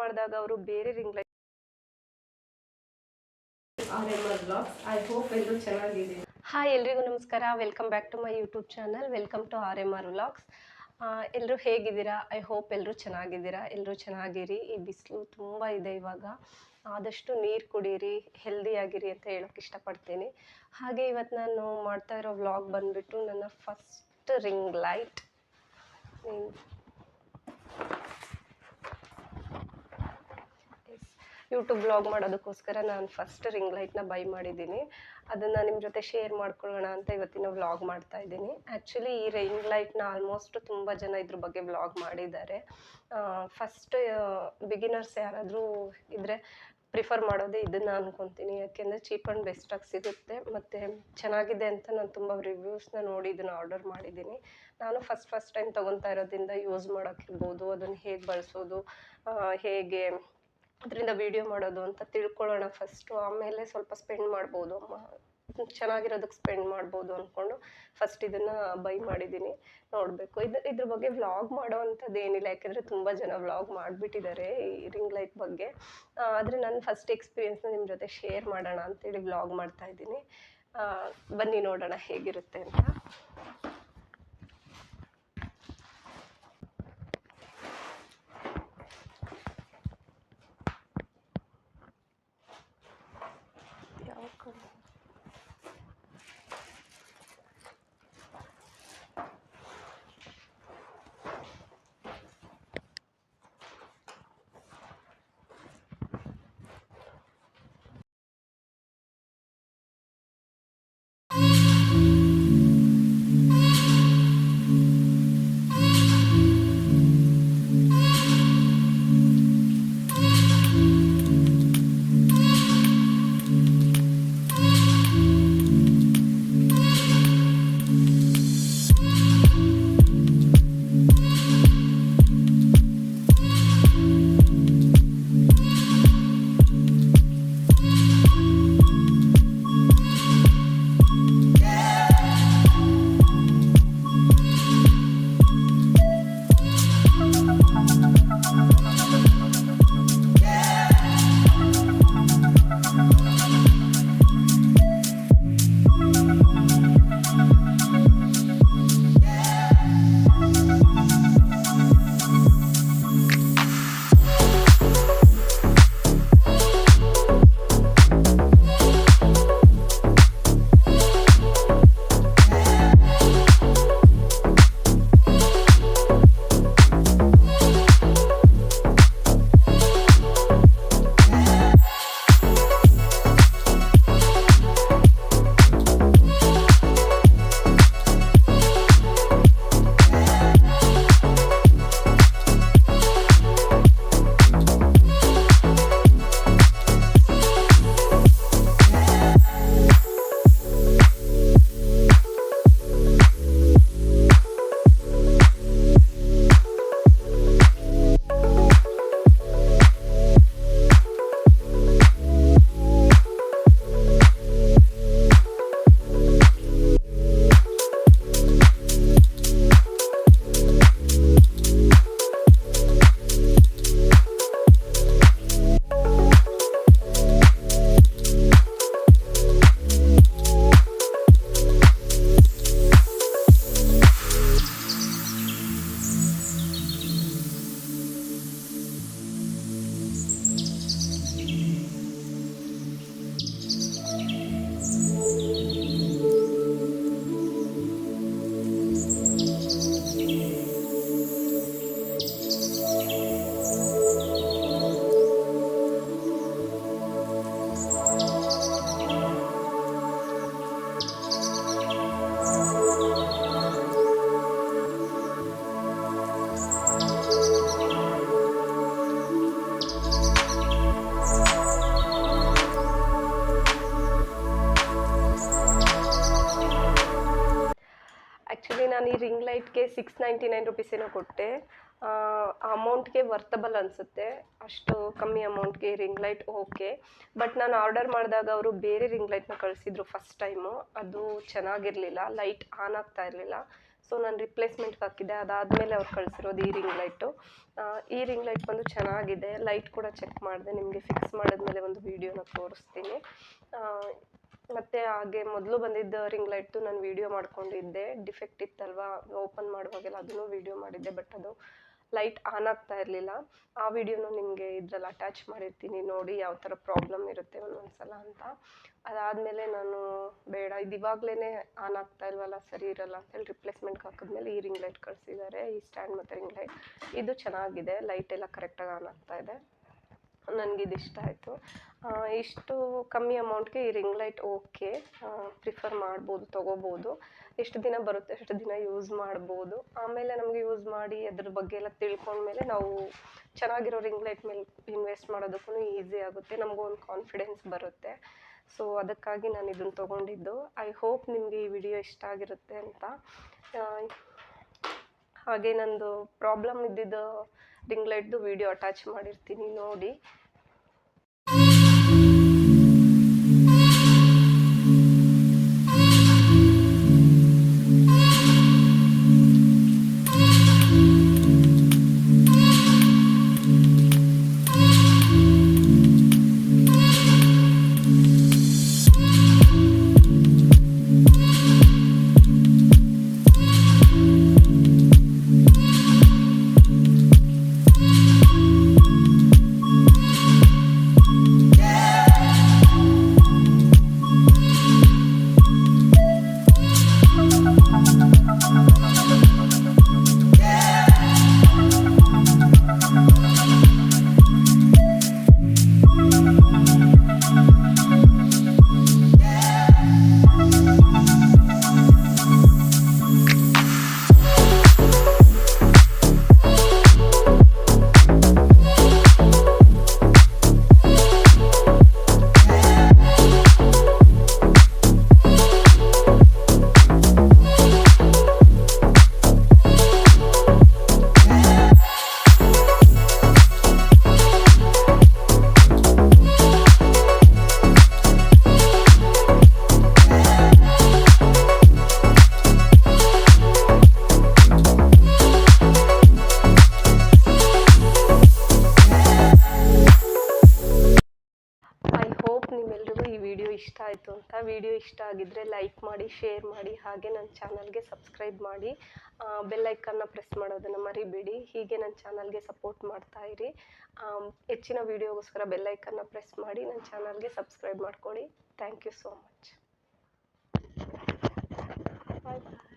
ಮಾಡಿದಾಗ ಅವರು ಬೇರೆ ರಿಂಗ್ ಲೈಟ್ ಐ ಹೋಪ್ ಎಲ್ಲರೂ ಚೆನ್ನಾಗಿದೆ ಹಾಯ್ ಎಲ್ರಿಗೂ ನಮಸ್ಕಾರ. Welcome back to my YouTube channel welcome to R M R vlogs ಎಲ್ಲರೂ ಹೇಗಿದ್ದೀರಾ? ಐ ಹೋಪ್ ಎಲ್ಲರೂ ಚೆನ್ನಾಗಿದ್ದೀರಾ? ಎಲ್ಲರೂ ಚೆನ್ನಾಗಿರಿ? ಈ ಬಿಸಿಲು ತುಂಬ ಇದೆ ಇವಾಗ. ಆದಷ್ಟು ನೀರು ಕುಡೀರಿ ಹೆಲ್ದಿಯಾಗಿರಿ ಅಂತ ಹೇಳೋಕೆ ಇಷ್ಟಪಡ್ತೀನಿ. ಹಾಗೆ ಇವತ್ತು ನಾನು ಮಾಡ್ತಾ ಇರೋ ವ್ಲಾಗ್ ಬಂದುಬಿಟ್ಟು ನನ್ನ first ring light YouTube blog ಮಾಡೋದಕ್ಕೋಸ್ಕರ ನಾನು ಫಸ್ಟ್ ರಿಂಗ್ ಲೈಟ್ನ ಬೈ ಮಾಡಿದ್ದೀನಿ. ಅದನ್ನು ನಿಮ್ಮ ಜೊತೆ ಶೇರ್ ಮಾಡ್ಕೊಳ್ಳೋಣ ಅಂತ ಇವತ್ತಿನ ವ್ಲಾಗ್ ಮಾಡ್ತಾ ಇದ್ದೀನಿ. ಆ್ಯಕ್ಚುಲಿ ಈ ರಿಂಗ್ ಲೈಟ್ನ ಆಲ್ಮೋಸ್ಟ್ ತುಂಬ ಜನ ಇದ್ರ ಬಗ್ಗೆ ವ್ಲಾಗ್ ಮಾಡಿದ್ದಾರೆ. ಫಸ್ಟ್ ಬಿಗಿನರ್ಸ್ ಯಾರಾದರೂ ಇದ್ದರೆ ಪ್ರಿಫರ್ ಮಾಡೋದೇ ಇದನ್ನು ಅನ್ಕೊತೀನಿ. ಯಾಕೆಂದರೆ ಚೀಪ್ ಆ್ಯಂಡ್ ಬೆಸ್ಟಾಗಿ ಸಿಗುತ್ತೆ. ಮತ್ತು ಚೆನ್ನಾಗಿದೆ ಅಂತ ನಾನು ತುಂಬ ರಿವ್ಯೂಸ್ನ ನೋಡಿ ಇದನ್ನು ಆರ್ಡರ್ ಮಾಡಿದ್ದೀನಿ. ನಾನು ಫಸ್ಟ್ ಫಸ್ಟ್ ಟೈಮ್ ತೊಗೊತಾ ಇರೋದ್ರಿಂದ ಯೂಸ್ ಮಾಡೋಕ್ಕಿರ್ಬೋದು ಅದನ್ನು ಹೇಗೆ ಬಳಸೋದು ಹೇಗೆ ಅದರಿಂದ ವಿಡಿಯೋ ಮಾಡೋದು ಅಂತ ತಿಳ್ಕೊಳ್ಳೋಣ ಫಸ್ಟು ಆಮೇಲೆ ಸ್ವಲ್ಪ ಸ್ಪೆಂಡ್ ಮಾಡ್ಬೋದು. ಅಮ್ಮ ಚೆನ್ನಾಗಿರೋದಕ್ಕೆ ಸ್ಪೆಂಡ್ ಮಾಡ್ಬೋದು ಅಂದ್ಕೊಂಡು ಫಸ್ಟ್ ಇದನ್ನು ಬೈ ಮಾಡಿದ್ದೀನಿ. ನೋಡಬೇಕು. ಇದು, ಇದ್ರ ಬಗ್ಗೆ ವ್ಲಾಗ್ ಮಾಡೋ ಅಂಥದ್ದು ಏನಿಲ್ಲ. ಯಾಕೆಂದರೆ ತುಂಬ ಜನ ವ್ಲಾಗ್ ಮಾಡಿಬಿಟ್ಟಿದ್ದಾರೆ ಈ ರಿಂಗ್ ಲೈಟ್ ಬಗ್ಗೆ. ಆದರೆ ನನ್ನ ಫಸ್ಟ್ ಎಕ್ಸ್ಪೀರಿಯೆನ್ಸ್ನ ನಿಮ್ಮ ಜೊತೆ ಶೇರ್ ಮಾಡೋಣ ಅಂತೇಳಿ ವ್ಲಾಗ್ ಮಾಡ್ತಾ ಇದ್ದೀನಿ. ಬನ್ನಿ ನೋಡೋಣ ಹೇಗಿರುತ್ತೆ ಅಂತ. ಯಾವ colour? ಆ್ಯಕ್ಚುಲಿ ಲೈಟ್ಗೆ ಸಿಕ್ಸ್ ನೈಂಟಿ ನೈನ್ ರುಪೀಸ್ ಏನೋ ಕೊಟ್ಟೆ. ಅಮೌಂಟ್ಗೆ ವರ್ತಬಲ್ ಅನಿಸುತ್ತೆ. ಅಷ್ಟು ಕಮ್ಮಿ ಅಮೌಂಟ್ಗೆ ರಿಂಗ್ ಲೈಟ್ ಓಕೆ. ಬಟ್ ನಾನು ಆರ್ಡರ್ ಮಾಡಿದಾಗ ಅವರು ಬೇರೆ ರಿಂಗ್ ಲೈಟ್ನ ಕಳಿಸಿದ್ರು ಫಸ್ಟ್ ಟೈಮು. ಅದು ಚೆನ್ನಾಗಿರಲಿಲ್ಲ. ಲೈಟ್ ಆನ್ ಆಗ್ತಾ ಇರಲಿಲ್ಲ. ಸೊ, ನಾನು ರಿಪ್ಲೇಸ್ಮೆಂಟ್ಗೆ ಹಾಕಿದ್ದೆ. ಅದಾದಮೇಲೆ ಅವ್ರು ಕಳಿಸಿರೋದು ಈ ರಿಂಗ್ ಲೈಟು. ಈ ರಿಂಗ್ ಲೈಟ್ ಬಂದು ಚೆನ್ನಾಗಿದೆ. ಲೈಟ್ ಕೂಡ ಚೆಕ್ ಮಾಡಿದೆ. ನಿಮಗೆ ಫಿಕ್ಸ್ ಮಾಡಿದ್ಮೇಲೆ ಒಂದು ವೀಡಿಯೋನ ತೋರಿಸ್ತೀನಿ. ಮತ್ತು ಹಾಗೆ ಮೊದಲು ಬಂದಿದ್ದ ರಿಂಗ್ ಲೈಟು ನಾನು ವಿಡಿಯೋ ಮಾಡ್ಕೊಂಡಿದ್ದೆ. ಡಿಫೆಕ್ಟ್ ಇತ್ತಲ್ವಾ? ಓಪನ್ ಮಾಡುವಾಗೆಲ್ಲ ಅದನ್ನು ವಿಡಿಯೋ ಮಾಡಿದ್ದೆ ಬಟ್ ಅದು ಲೈಟ್ ಆನ್ ಆಗ್ತಾ ಇರಲಿಲ್ಲ. ಆ ವಿಡಿಯೋನು ನಿಮಗೆ ಇದ್ರಲ್ಲಿ ಅಟ್ಯಾಚ್ ಮಾಡಿರ್ತೀನಿ ನೋಡಿ ಯಾವ ಥರ ಪ್ರಾಬ್ಲಮ್ ಇರುತ್ತೆ ಒಂದೊಂದು ಸಲ ಅಂತ. ಅದಾದಮೇಲೆ ನಾನು ಬೇಡ, ಇದು ಇವಾಗಲೇ ಆನ್ ಆಗ್ತಾ ಇಲ್ವಲ್ಲ, ಸರಿ ಇರಲ್ಲ ಅಂತೇಳಿ ರಿಪ್ಲೇಸ್ಮೆಂಟ್ಗೆ ಹಾಕಿದ್ಮೇಲೆ ಈ ರಿಂಗ್ ಲೈಟ್ ಕಳಿಸಿದ್ದಾರೆ. ಈ ಸ್ಟ್ಯಾಂಡ್ ಮತ್ತು ರಿಂಗ್ ಲೈಟ್ ಇದು ಚೆನ್ನಾಗಿದೆ ಲೈಟ್ ಎಲ್ಲ ಕರೆಕ್ಟಾಗಿ ಆನ್ ಆಗ್ತಾ ಇದೆ. ನನಗಿದು ಇಷ್ಟ ಆಯಿತು. ಇಷ್ಟು ಕಮ್ಮಿ ಅಮೌಂಟ್ಗೆ ಈ ರಿಂಗ್ ಲೈಟ್ ಓಕೆ. ಪ್ರಿಫರ್ ಮಾಡ್ಬೋದು, ತೊಗೋಬೋದು. ಎಷ್ಟು ದಿನ ಬರುತ್ತೆ ಎಷ್ಟು ದಿನ ಯೂಸ್ ಮಾಡ್ಬೋದು. ಆಮೇಲೆ ನಮಗೆ ಯೂಸ್ ಮಾಡಿ ಅದ್ರ ಬಗ್ಗೆ ಎಲ್ಲ ತಿಳ್ಕೊಂಡ್ಮೇಲೆ ನಾವು ಚೆನ್ನಾಗಿರೋ ರಿಂಗ್ ಲೈಟ್ ಮೇಲೆ ಇನ್ವೆಸ್ಟ್ ಮಾಡೋದಕ್ಕೂ ಈಸಿ ಆಗುತ್ತೆ. ನಮಗೂ ಒಂದು ಕಾನ್ಫಿಡೆನ್ಸ್ ಬರುತ್ತೆ. ಸೊ, ಅದಕ್ಕಾಗಿ ನಾನು ಇದನ್ನು ತೊಗೊಂಡಿದ್ದು. ಐ ಹೋಪ್ ನಿಮಗೆ ಈ ವಿಡಿಯೋ ಇಷ್ಟ ಆಗಿರುತ್ತೆ ಅಂತ. ಹಾಗೆ ನಂದು ಪ್ರಾಬ್ಲಮ್ ಇದ್ದಿದ್ದು ರಿಂಗ್ ಲೈಟ್ದು ವಿಡಿಯೋ ಅಟ್ಯಾಚ್ ಮಾಡಿರ್ತೀನಿ ನೋಡಿ. ನಿಮ್ಮೆಲ್ರಿಗೂ ಈ ವಿಡಿಯೋ ಇಷ್ಟ ಆಯಿತು ಅಂತ ವಿಡಿಯೋ ಇಷ್ಟ ಆಗಿದ್ದರೆ ಲೈಕ್ ಮಾಡಿ, ಶೇರ್ ಮಾಡಿ, ಹಾಗೆ ನನ್ನ ಚಾನಲ್ಗೆ ಸಬ್ಸ್ಕ್ರೈಬ್ ಮಾಡಿ. ಬೆಲ್ ಐಕನ್ನ ಪ್ರೆಸ್ ಮಾಡೋದನ್ನು ಮರಿಬೇಡಿ. ಹೀಗೆ ನನ್ನ ಚಾನಲ್ಗೆ ಸಪೋರ್ಟ್ ಮಾಡ್ತಾ ಇರಿ. ಹೆಚ್ಚಿನ ವೀಡಿಯೋಗೋಸ್ಕರ ಬೆಲ್ ಐಕನ್ನ ಪ್ರೆಸ್ ಮಾಡಿ, ನನ್ನ ಚಾನಲ್ಗೆ ಸಬ್ಸ್ಕ್ರೈಬ್ ಮಾಡ್ಕೊಳ್ಳಿ. Thank you so much. Bye bye